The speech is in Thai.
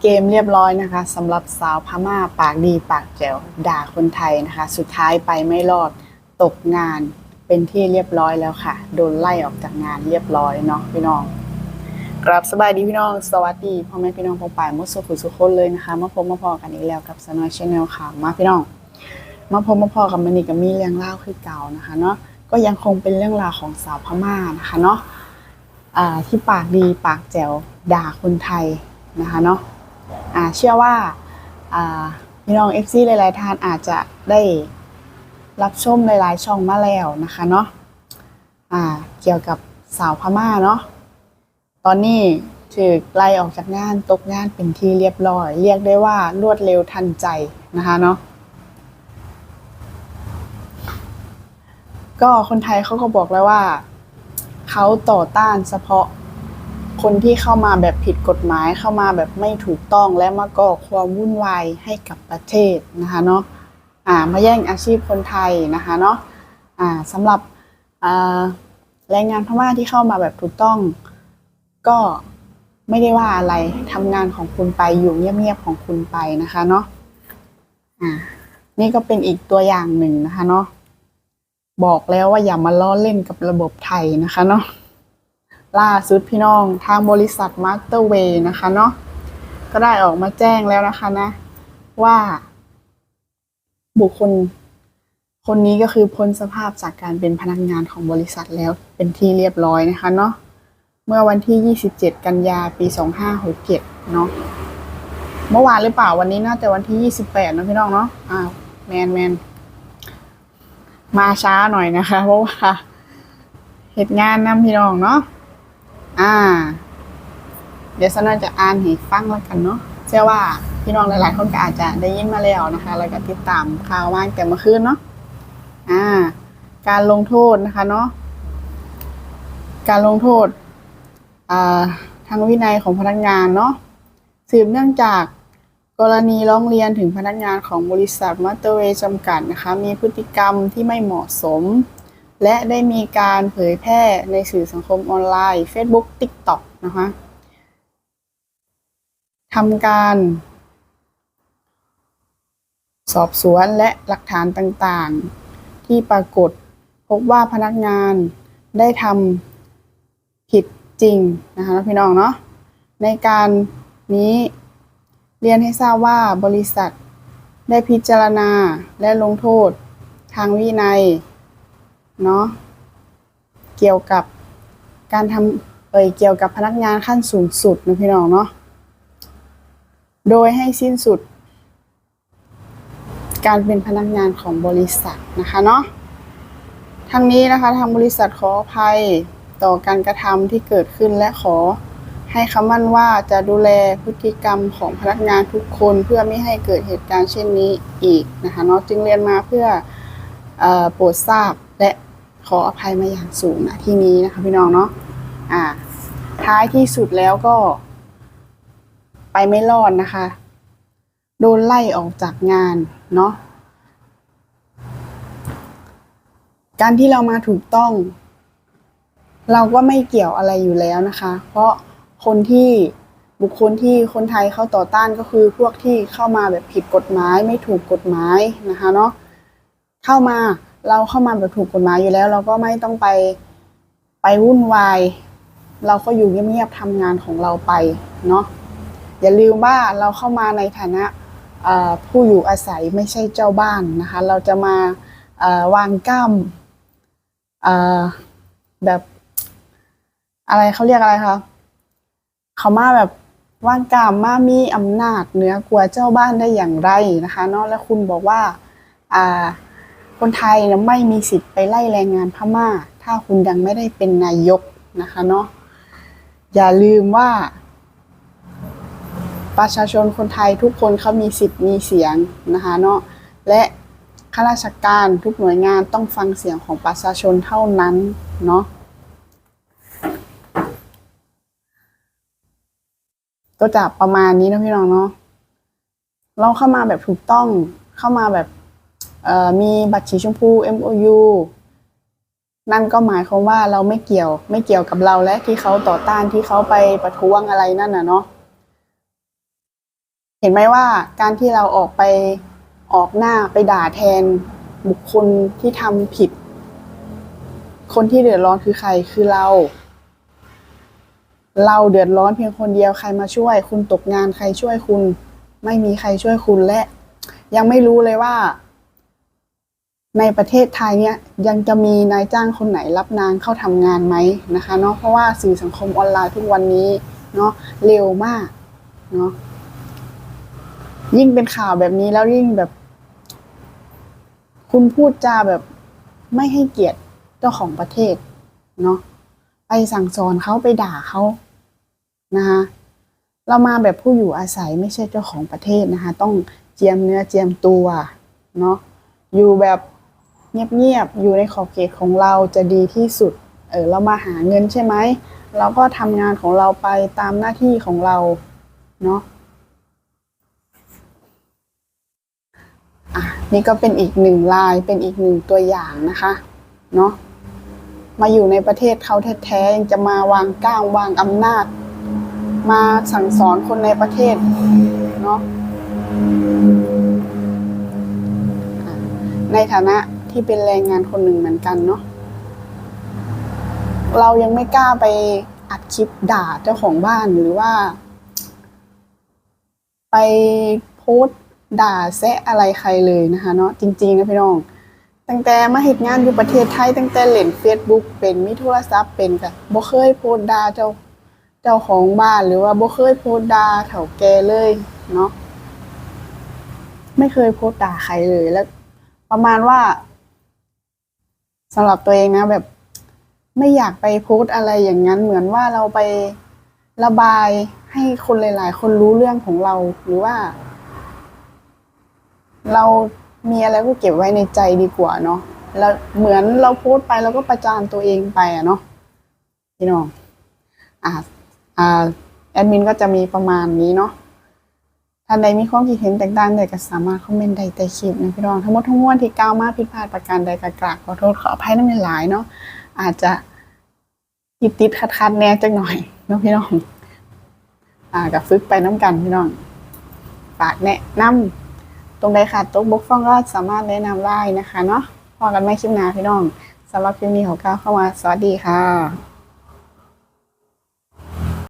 เกมเรียบร้อยนะคะสำหรับสาวพม่าปากดีปากแจ๋วด่าคนไทยนะคะ สุดท้ายไปไม่รอดตกงานเป็นที่เรียบร้อยแล้วค่ะ โดนไล่ออกจากงานเรียบร้อยเนาะพี่น้องกรับสบายดีพี่น้องสวัสดีพ่อแม่พี่น้องพงป่ายมุสุขุสุขคนเลยนะคะมาพบมาพอกันอีกแล้วกับสนอยชแนลค่ะมาพี่น้องมาพบมาพอกับมันนี่กับมีเรื่องเล่าคือเก่านะคะเนาะก็ยังคงเป็นเรื่องราวของสาวพม่านะคะเนาะที่ปากดีปากแจ๋วด่าคนไทยนะคะเนาะ เชื่อว่าพี่น้องเอฟซีหลาย ๆ ท่านอาจจะได้รับชมหลาย ๆ ช่องมาแล้วนะคะเนาะอ่าเกี่ยวกับสาวพม่าเนาะตอนนี้ถูกไล่ออกจากงานตกงานเป็นที่เรียบร้อย เรียกได้ว่ารวดเร็วทันใจนะคะเนาะก็คนไทยเขาก็บอกแล้วว่า เขาต่อต้านเฉพาะ คนที่เข้ามาแบบผิดกฎหมายเข้ามาแบบไม่ถูกต้องและมาก่อความวุ่นวายให้กับประเทศนะคะเนาะอ่ามาแย่งอาชีพคนไทยนะคะเนาะอ่าสำหรับอ่าแรงงานพม่าที่เข้ามาแบบถูกต้อง ก็ไม่ได้ว่าอะไรทำงานของคุณไปอยู่เงียบๆของคุณไปนะคะเนาะอ่านี่ก็เป็นอีกตัวอย่างหนึ่งนะคะเนาะบอกแล้วว่าอย่ามาล้อเล่นกับระบบไทยนะคะเนาะ ล่าสุดพี่น้องทางบริษัทมาสเตอร์เวย์นะคะเนาะก็ได้ออกมาแจ้งแล้วนะคะนะ ว่า บุคคล คนนี้ก็คือพ้นสภาพจากการเป็นพนักงานของบริษัทแล้วเป็นที่เรียบร้อยนะคะเนาะเมื่อวันที่ 27 กันยาปี 2567 เนาะเมื่อวานหรือเปล่าวันนี้น่าจะวันที่ 28นะพี่น้องเนาะอ้าวแมนแมนมาช้าหน่อยนะคะ เพราะว่าเหตุงานนำพี่น้องเนาะ อ่า เดี๋ยวสนจะอ่านให้ฟังแล้วกันเนาะเชื่อว่าพี่น้องหลายๆคนก็อาจจะได้ยินมาแล้วนะคะ แล้วก็ติดตามข่าวมางแต่เมื่อคืนเนาะอ่า การลงโทษนะคะเนาะการลงโทษอ่าทางวินัยของพนักงานเนาะสืบเนื่องจากกรณีร้องเรียนถึงพนักงานของบริษัทมัตเตอร์เวย์จำกัดนะคะ มีพฤติกรรมที่ไม่เหมาะสม และได้มีการเผยแพร่ในสื่อสังคมออนไลน์ Facebook TikTok นะคะทำการสอบสวนและหลักฐานต่างๆ ที่ปรากฏพบว่าพนักงานได้ทำผิดจริงนะคะพี่น้องเนาะในการนี้เรียนให้ทราบว่าบริษัทได้พิจารณาและลงโทษทางวินัย เนาะเกี่ยวกับการทำเอ่ยเกี่ยวกับพนักงานขั้นสูงสุดนะพี่น้องเนาะโดยให้สิ้นสุด การเป็นพนักงานของบริษัทนะคะเนาะทั้งนี้นะคะทางบริษัทขออภัยต่อการกระทำที่เกิดขึ้นและขอให้คำมั่นว่าจะดูแลพฤติกรรมของพนักงานทุกคนเพื่อไม่ให้เกิดเหตุการณ์เช่นนี้อีกนะคะเนาะจึงเรียนมาเพื่ออโปรดทราบและ ขออภัยมาอย่างสูงนะที่นี้นะคะพี่น้องเนาะอ่า ท้ายที่สุดแล้วก็ ไปไม่รอดนะคะ โดนไล่ออกจากงานเนาะการที่เรามาถูกต้อง เราก็ไม่เกี่ยวอะไรอยู่แล้วนะคะ เพราะคนที่บุคคลที่คนไทยเข้าต่อต้านก็คือพวกที่เข้ามาแบบผิดกฎหมายไม่ถูกกฎหมายนะคะเนาะเข้ามา เราเข้ามาแบบถูกกฎหมายอยู่แล้ว เราก็ไม่ต้องไปไปวุ่นวาย เราก็อยู่เงียบๆทำงานของเราไปเนาะอย่าลืมว่าเราเข้ามาในฐานะผู้อยู่อาศัยไม่ใช่เจ้าบ้านนะคะ เราจะมาเอ่อวางกล้ามแบบอะไรเขาเรียกอะไรคะเขามาแบบว่างกามมามีอำนาจเหนือกว่าเจ้าบ้านได้อย่างไรนะคะเนาะและคุณบอกว่า อ่า คนไทยไม่มีสิทธิ์ไปไล่แรงงานพม่า ถ้าคุณยังไม่ได้เป็นนายกนะคะเนาะอย่าลืมว่า ประชาชนคนไทยทุกคนเขามีสิทธิ์มีเสียงนะคะเนาะและข้าราชการทุกหน่วยงานต้องฟังเสียงของประชาชนเท่านั้นเนาะก็จะประมาณนี้นะพี่น้องเนาะเราเข้ามาแบบถูกต้องเข้ามาแบบ มีบัตรสีชมพู MOU นั่นก็หมายความว่าเราไม่เกี่ยวไม่เกี่ยวกับเราและที่เขาต่อต้านที่เขาไปประท้วงอะไรนั่นน่ะเนาะเห็นไหมว่าการที่เราออกไปออกหน้าไปด่าแทนบุคคลที่ทำผิด คนที่เดือดร้อนคือใครคือเรา เราเดือดร้อนเพียงคนเดียวใครมาช่วย คุณตกงานใครช่วยคุณ ไม่มีใครช่วยคุณและ ยังไม่รู้เลยว่า ในประเทศไทยเนี่ยยังจะมีนายจ้างคนไหนรับนางเข้าทำงานไหมนะคะเนาะเพราะว่าสื่อสังคมออนไลน์ทุกวันนี้เนาะเร็วมากเนาะยิ่งเป็นข่าวแบบนี้แล้วยิ่งแบบ คุณพูดจาแบบไม่ให้เกียรติเจ้าของประเทศเนาะไปสั่งสอนเขาไปด่าเขานะคะเรามาแบบผู้อยู่อาศัยไม่ใช่เจ้าของประเทศนะคะ ต้องเจียมเนื้อเจียมตัวเนาะอยู่แบบ เงียบๆอยู่ในขอบเขตของเราจะดีที่สุดเออเรามาหาเงินใช่ไหมเราก็ทำงานของเราไปตามหน้าที่ของเราเนาะอะนี่ก็เป็นอีกหนึ่งลายเป็นอีกหนึ่งตัวอย่างนะคะเนาะมาอยู่ในประเทศเขาแท้ๆยังจะมาวางก้างวางอำนาจ มาสั่งสอนคนในประเทศเนาะในฐานะ ที่เป็นแรงงานคนหนึ่งเหมือนกันเนาะเรายังไม่กล้าไปอัดคลิปด่าเจ้าของบ้านหรือว่า ไปโพสด่าแซะอะไรใครเลยนะคะเนาะจริงๆนะพี่น้อง ตั้งแต่มาเฮ็ดงานอยู่ประเทศไทย ตั้งแต่เล่น Facebook เป็นมีโทรศัพท์เป็นก็บ่เคยโพสด่าเจ้าเจ้าของบ้านหรือว่าบ่เคยโพสด่าเฒ่าแกเลยเนาะไม่เคยโพสด่าใครเลยแล้ว ประมาณว่า สำหรับตัวเองนะแบบไม่อยากไปโพสอะไรอย่างนั้น เหมือนว่าเราไประบายให้คนหลาย ๆ คนรู้เรื่องของเราหรือว่า เรามีอะไรก็เก็บไว้ในใจดีกว่าเนาะแล้วเหมือนเราโพสไปเราก็ประจานตัวเองไปอะเนาะพี่น้องอ่าอ่าแอดมินก็จะมีประมาณนี้เนาะ ท่านใดมีความคิดเห็นแตกต่างใดก็สามารถคอมเมนต์ใดใต้คลิปนะพี่น้องทั้งหมดทั้งมวลที่กล่าวมาผิดพลาดประการใดก็กราบขอโทษขออภัยน้ำหลายเนาะอาจจะติดติดๆคัดๆแน่จังหน่อยนะพี่น้องอ่ากับฝึกไปน้ำกันพี่น้องฝากแนะนำตรงใดขาดตกบกพร่องก็สามารถแนะนำได้นะคะเนาะพอกันไม่คลิปหน้าพี่น้องสำหรับคลิปนี้ของก้าวเข้ามาสวัสดีค่ะ